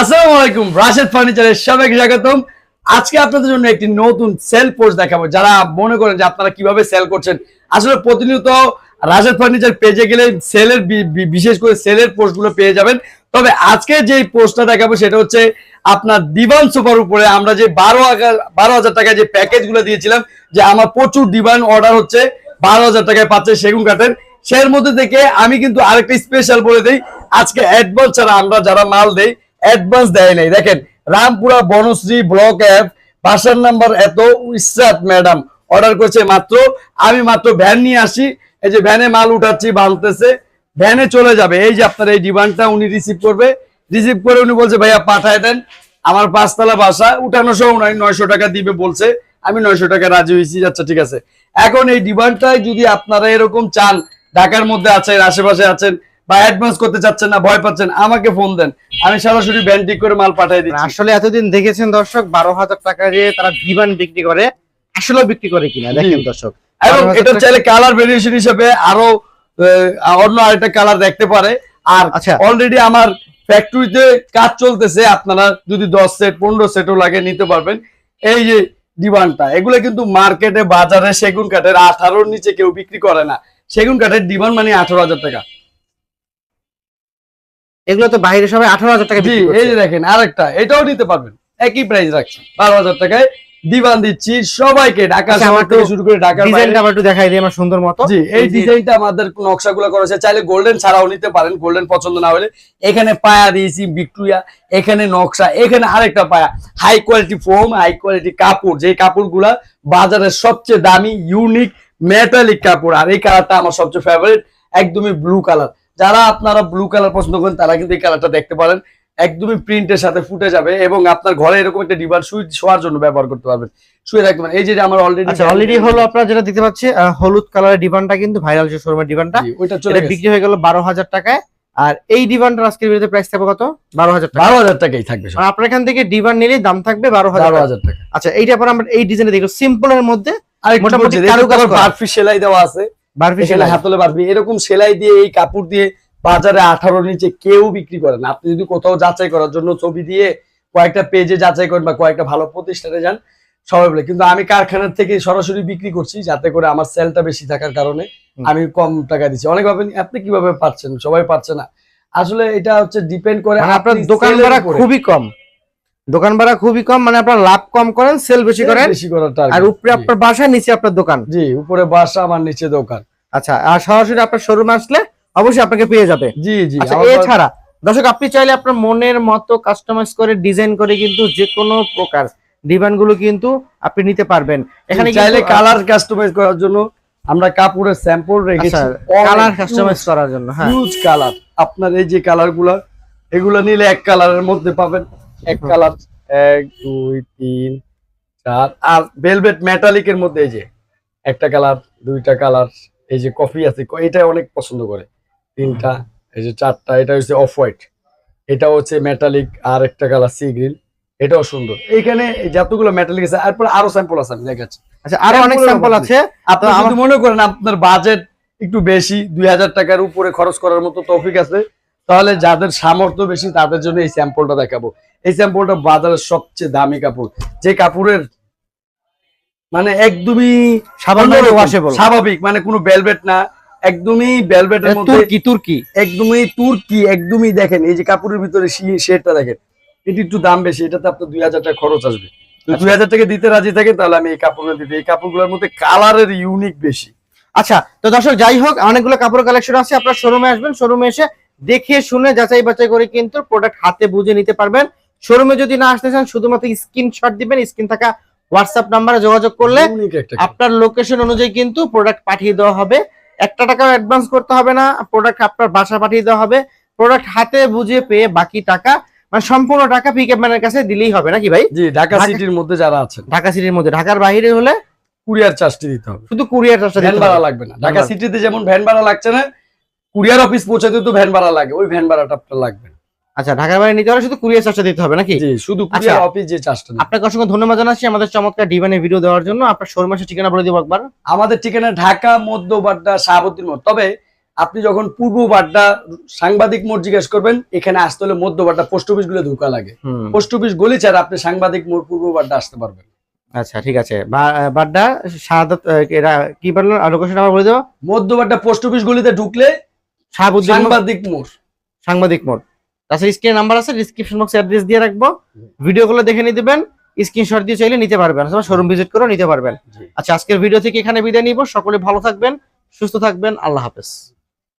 আসসালামু আলাইকুম, রাশেদ ফার্নিচারের সবাইকে স্বাগতম। আজকে আপনাদের জন্য একটি নতুন সেল পোস্ট দেখাবো। যারা মনে করেন যে আপনারা কীভাবে সেল করছেন, আসলে প্রতিনিয়ত রাশেদ ফার্নিচার পেজে গেলে সেলের বিশেষ করে সেলের পোস্টগুলো পেয়ে যাবেন। তবে আজকে যে পোস্টটা দেখাবো সেটা হচ্ছে আপনার দিবান সোফার উপরে আমরা যে বারো হাজার বারো হাজার টাকায় যে প্যাকেজগুলো দিয়েছিলাম, যে আমার প্রচুর ডিমান্ড অর্ডার হচ্ছে, বারো হাজার টাকায় পাচ্ছে সেগুন কাঠের। সের মধ্যে থেকে আমি কিন্তু আরেকটা স্পেশাল বলে দিই, আজকে অ্যাডভান্স ছাড়া আমরা যারা মাল দেই অ্যাডভান্স দেয় নাই। দেখেন, রামপুরা বনশ্রী ব্লক অ্যাপ, বাসার নাম্বার এত ইসরাত ম্যাডাম। অর্ডার করেছে মাত্র, আমি মাত্র ভ্যান নিয়ে আসি। এই যে ভ্যানে মাল উঠাচ্ছি বানতেছে ভ্যানে চলে যাবে। এই যে আপনার এই ডিমান্ডটা উনি রিসিভ করবে। রিসিভ করে উনি বলছে, ভাইয়া, পাঠায় দেন। আমার পাঁচতলা বাসা, উঠানো সহ নয় নয়শো টাকা দিবে বলছে। আমি নয়শো টাকা রাজি হয়েছি। আচ্ছা ঠিক আছে। এখন এই ডিমান্ডটাই যদি আপনারা এরকম চান, ঢাকার মধ্যে আছেন, আশেপাশে আছেন বা অ্যাডভান্স করতে চাচ্ছেন না ভয় পাচ্ছেন আমাকে ফোন দেন। আমি সরাসরি ব্যান্ড ঠিক করে মাল পাঠিয়ে দিচ্ছি। আসলে এতদিন দেখেছেন দর্শক বারো হাজার টাকা দিয়ে তারা দিবান বিক্রি করে আসলে বিক্রি করে কিনা দেখেন দর্শক। এবং এটা চাইলে কালার ভেরিয়েশন হিসেবে আরও অন্য আরেকটা কালার দেখতে পারে। আর আচ্ছা। অলরেডি আমার ফ্যাক্টরিতে কাজ চলতেছে আপনারা যদি দশ সেট পনেরো সেটও লাগে নিতে পারবেন। এই যে ডিমান্ডটা এগুলো কিন্তু মার্কেটে বাজারে সেগুন কাঠের আঠারোর নিচে কেউ বিক্রি করে না। সেগুন কাঠের ডিমান্ড মানে আঠারো হাজার টাকা। এগুলো তো বাইরে সবাই আঠারো হাজার টাকা জি এই। যে দেখেন আরেকটা এটাও নিতে পারবেন। একই প্রাইস রাখছি বারো হাজার টাকায় দিবান দিচ্ছি সবাইকে ঢাকা আচ্ছা, শহর থেকে শুরু করে ঢাকার ডিজাইনটা একটু দেখাই দিই আমার সুন্দর মতো। জি এই ডিজাইনটা আমাদের নকশাগুলো করেছে চাইলে গোল্ডেন ছাড়াও নিতে পারেন গোল্ডেন পছন্দ না হলে। এখানে পায়া দিয়েছি ভিক্টোরিয়া এখানে নকশা এখানে আরেকটা পায়া। High quality foam high quality কাপড়। যে কাপড়গুলা বাজারের সবচেয়ে দামি ইউনিক মেটালিক কাপড়। আর এই কালারটা আমার সবচেয়ে ফেভারিট একদমই ব্লু কালার যারা আপনারা ব্লু কালার পছন্দ করেন তারা কিন্তু এই কালারটা দেখতে পারেন। একদমই প্রিন্টের সাথে ফুটে যাবে এবং আপনার ঘরে এরকম একটা ডিবার শুই শোয়ার জন্য ব্যবহার করতে পারবেন। শুয়ে রাখতে পারেন। এই যে আমার অলরেডি আচ্ছা অলরেডি হলো আপনারা যেটা দেখতে পাচ্ছি হলুদ কালারের ডিবানটা কিন্তু ভাইরাল যে শোরুমের ডিবানটা ওইটা চলে গেছে। বিক্রি হয়ে গেল বারো হাজার টাকায়। আর এই ডিবানটার আজকের ভিডিওতে প্রাইস থাকবে কত? বারো হাজার টাকা। বারো হাজার টাকাই থাকবে আর আপনার এখান থেকে ডিবান নিলে দাম থাকবে বারো হাজার বারো। হাজার টাকা। আচ্ছা এইটা পর আমরা এই ডিজাইনে দেখো সিম্পলের মধ্যে আরেকটু মোটামুটি দেখুন, বারফি সেলাই দেওয়া আছে। বারফি সেলাই। হাতলে বারফি এরকম সেলাই দিয়ে এই কাপড় দিয়ে বাজারে আঠারো নিচে কেউ বিক্রি করে না। আপনি যদি কোথাও যাচাই করার জন্য ছবি দিয়ে কয়েকটা পেজে যাচাই করেন বা কয়েকটা ভালো প্রতিষ্ঠানে যান সবাই বলে। কিন্তু আমি কারখানার থেকে সরাসরি বিক্রি করছি যাতে করে আমার সেলটা বেশি থাকার কারণে আমি কম টাকা দিচ্ছি। অনেক ভাবেন আপনি কীভাবে পাচ্ছেন? সবাই পাচ্ছে না। আসলে এটা হচ্ছে ডিপেন্ড করে মানে আপনার দোকান। খুবই কম। দোকান ভাড়া খুবই কম মানে আপনার লাভ কম করেন সেল বেশি করেন। বেশি করার। আর উপরে আপনার বাসা নিচে আপনার দোকান। জি উপরে বাসা আমার নিচে দোকান। আচ্ছা আর সরাসরি আপনার শোরুম আসলে অবশ্যই আপনাকে পেয়ে যাবে। জি জি আচ্ছা এছাড়া দর্শক আপনি চাইলে আপনার মনের মতো কাস্টমাইজ করে ডিজাইন করে কিন্তু যে কোনো প্রকার ডিজাইনগুলো কিন্তু আপনি নিতে পারবেন। এখানে চাইলে কালার কাস্টমাইজ করার জন্য আমরা কাপড়ের স্যাম্পল রেখেছি। কালার কাস্টমাইজ করার জন্য হ্যাঁ। হিউজ কালার আপনার এই যে কালারগুলা এগুলা নিলে এক কালারের মধ্যে পাবেন। এক কালার এক দুই তিন চার আর ভেলভেট মেটালিক এর মধ্যে এই যে একটা কালার দুইটা কালার এই যে কফি আছে এটা অনেক পছন্দ করে। তিনটা এই যে চারটা এটা হচ্ছে অফ হোয়াইট এটা হচ্ছে মেটালিক আর একটা কালার সি গ্রিন এটাও সুন্দর। এইখানে যতগুলো মেটালিক আছে তারপর আরও স্যাম্পল আছে আমি দেখাচ্ছি। আচ্ছা আরও অনেক স্যাম্পল আছে। আপনি মনে করেন আপনার বাজেট একটু বেশি দুই হাজার টাকার উপরে খরচ করার মতো তৌফিক আছে তাহলে যাদের সামর্থ্য বেশি তাদের জন্য এই স্যাম্পলটা দেখাবো। এই স্যাম্পলটা বাজারের সবচেয়ে দামি কাপড়। যে কাপড়ের মানে একদমই স্বাভাবিক মানে কোনো বেলভেট না একদমই বেলভেটের মধ্যে তুর্কি তুর্কি। একদমই তুর্কি একদমই দেখেন এই যে কাপড়ের ভিতরে শেডটা দেখেন এটি একটু দাম বেশি এটাতে আপনার দুই হাজার টাকা খরচ আসবে। আচ্ছা। দুই হাজার টাকা দিতে রাজি থাকে তাহলে আমি এই কাপড়গুলো দিতে এই কাপড়গুলোর মধ্যে কালারের ইউনিক বেশি। আচ্ছা তো দর্শক যাই হোক অনেকগুলো কাপড় কালেকশন আছে আপনার শোরুমে আসবেন শোরুমে এসে দেখে শুনে যাচাই বাছাই করে কিন্তু প্রোডাক্ট হাতে বুঝে নিতে পারবেন। শোরুমে যদি না আসতে চান শুধুমাত্র স্ক্রিনশট দিবেন স্ক্রিন থাকা হোয়াটসঅ্যাপ নাম্বারে যোগাযোগ করলে আপনার লোকেশন অনুযায়ী কিন্তু প্রোডাক্ট পাঠিয়ে দেওয়া হবে। একটা টাকাও অ্যাডভান্স করতে হবে না প্রোডাক্ট আপনার বাসা পাঠিয়ে দেওয়া হবে। প্রোডাক্ট হাতে বুঝে পেয়ে বাকি টাকা মানে সম্পূর্ণ টাকা পিকআপ ম্যানের কাছে দিলেই হবে নাকি ভাই? জি ঢাকা সিটির মধ্যে যারা আছেন। ঢাকা সিটির মধ্যে। ঢাকার বাইরে হলে কুরিয়ার চার্জটি দিতে হবে। শুধু কুরিয়ার চার্জটা ভ্যান ভাড়া লাগবে না। ঢাকা। সিটিতে যেমন ভ্যান ভাড়া লাগছে না কুরিয়ার অফিস পৌঁছাতে তো ভ্যান ভাড়া লাগে ওই ভ্যান ভাড়াটা আপনার লাগবে আচ্ছা ঢাকার বাইরে নিতে হলে শুধু কুরিয়ার চার্জটা দিতে হবে নাকি? জি শুধু কুরিয়ার আচ্ছা। অফিস যে চার্জটা। আপনাকে অসংখ্য ধন্যবাদ জানাচ্ছি আমাদের চমৎকার ডিভাইনের ভিডিও দেওয়ার জন্য। আপনার শোরুমের ঠিকানা বলে দিব একবার। আমাদের ঠিকানা ঢাকা মধ্যবাড্ডা শাহাবুদ্দিন মোড়। তবে আপনি যখন পূর্ব বাড্ডা সাংবাদিক মোড় জিজ্ঞেস করবেন এখানে আসতে হলে মধ্য বাড্ডা পোস্ট অফিসগুলো ধোকা লাগে। পোস্ট অফিস গলি ছাড়া আপনি সাংবাদিক মোড় পূর্ব বাড্ডা আসতে পারবেন। আচ্ছা ঠিক আছে। বাড্ডা আহ, এরা কি বলল? লোকেশন আমার বলে দেবো। মধ্য বাড্ডা পোস্ট অফিস গলিতে ঢুকলে সাংবাদিক মোড়। সাংবাদিক মোড়। তাছাড়া স্ক্রিনে নাম্বার আছে ডিসক্রিপশন বক্সে অ্যাড্রেস দিয়ে রাখব। ভিডিওগুলো দেখে নিতে দেবেন স্ক্রিনশট দিয়ে চাইলে নিতে পারবেন অথবা শোরুম ভিজিট করেও নিতে পারবেন। আচ্ছা আজকের ভিডিও থেকে এখানে বিদায় নিব। সকলে ভালো থাকবেন সুস্থ থাকবেন আল্লাহ হাফেজ।